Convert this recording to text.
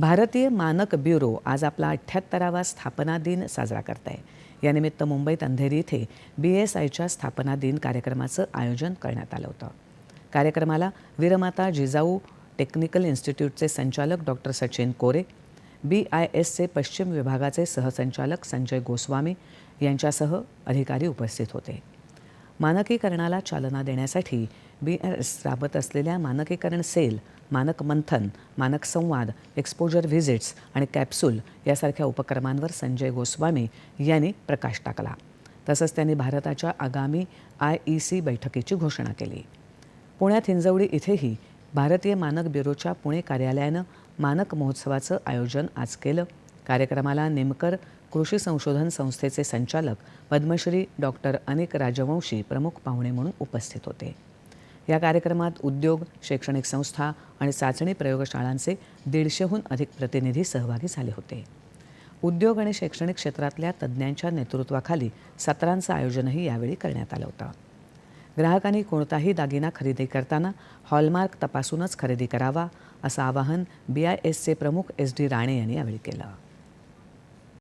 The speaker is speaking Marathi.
भारतीय मानक ब्युरो आज आपला अठ्ठ्याहत्तरावा स्थापना दिन साजरा करत आहे यानिमित्त मुंबईत अंधेरी इथे बी एस आयच्या स्थापना दिन कार्यक्रमाचं आयोजन करण्यात आलं होतं. कार्यक्रमाला वीरमाता जिजाऊ टेक्निकल इन्स्टिट्यूटचे संचालक doctor Sachin Kore B I एसचे पश्चिम विभागाचे सहसंचालक संजय गोस्वामी यांच्यासह अधिकारी उपस्थित होते. मानकीकरणाला चालना देण्यासाठी बी एस राबत असलेल्या मानकीकरण सेल मानक मंथन मानक संवाद एक्सपोजर व्हिजिट्स आणि कॅप्सूल यासारख्या उपक्रमांवर संजय गोस्वामी यांनी प्रकाश टाकला. तसंच त्यांनी भारताच्या आगामी आय ई सी बैठकीची घोषणा केली. पुण्यात हिंजवडी इथेही भारतीय मानक ब्युरोच्या पुणे कार्यालयानं मानक महोत्सवाचं आयोजन आज केलं. कार्यक्रमाला नेमकर कृषी संशोधन संस्थेचे संचालक पद्मश्री डॉक्टर अनिक राजवंशी प्रमुख पाहुणे म्हणून उपस्थित होते. या कार्यक्रमात उद्योग शैक्षणिक संस्था आणि चाचणी प्रयोगशाळांचे दीडशेहून अधिक प्रतिनिधी सहभागी झाले होते. उद्योग आणि शैक्षणिक क्षेत्रातल्या तज्ज्ञांच्या नेतृत्वाखाली सत्रांचं आयोजनही यावेळी करण्यात आलं होतं. ग्राहकांनी कोणताही दागिना खरेदी करताना हॉलमार्क तपासूनच खरेदी करावा असं आवाहन बी आय एसचे प्रमुख एस डी राणे यांनी यावेळी केलं.